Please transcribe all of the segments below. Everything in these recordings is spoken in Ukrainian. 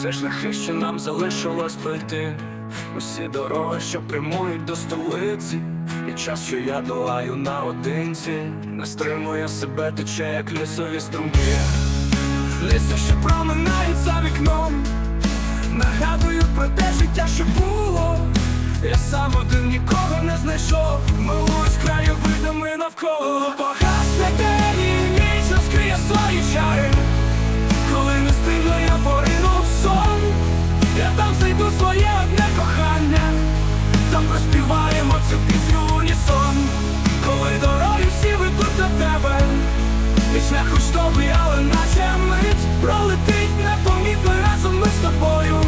Все шляхи, що нам залишилось пройти, усі дороги, що прямують до столиці, і час, що я долаю наодинці, не стримує себе, тече, як лісові струмки. Ліси, що проминають за вікном, нагадують про те життя, що було. Я сам один нікого не знайшов, милуюсь краєвидами навколо шлях хоч довгий, але наче мить Пролетить непомітно разом ми з тобою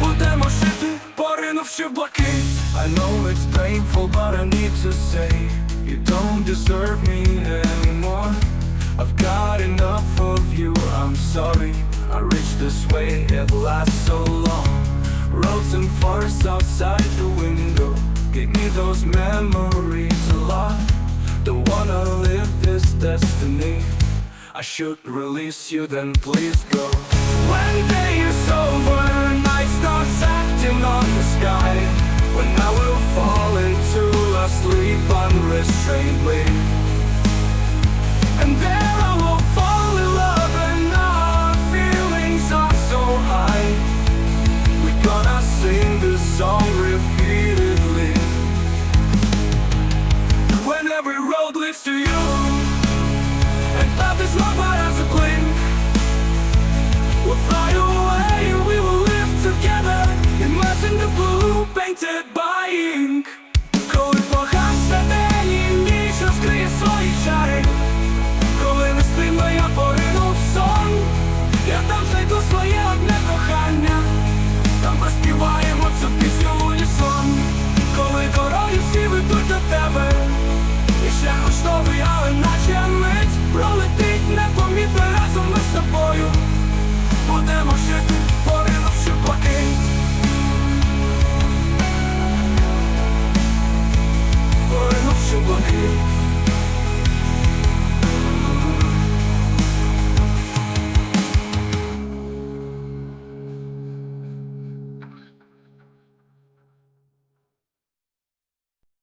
Будемо жити, поринувши в блакить I know it's painful, but I need to say You don't deserve me anymore I've got enough of you, I'm sorry I reached this way, it lasts so long Roads and forests outside the window Give me those memories a lot destiny I should release you, then please go. When day is over, night starts acting on the sky. When I will fall into a sleep unrestrainedly. Ink. Коли погасне день і ніч розкриє свої чари Коли не стримно я порину в сон Я там знайду своє одне кохання Там проспіваємо цю пісню в унісон Коли дороги всі ведуть тебе і шлях коштовий, але наче мить Пролетить помітно разом ми з тобою будемо жити, поринувши блакить поринувши блакить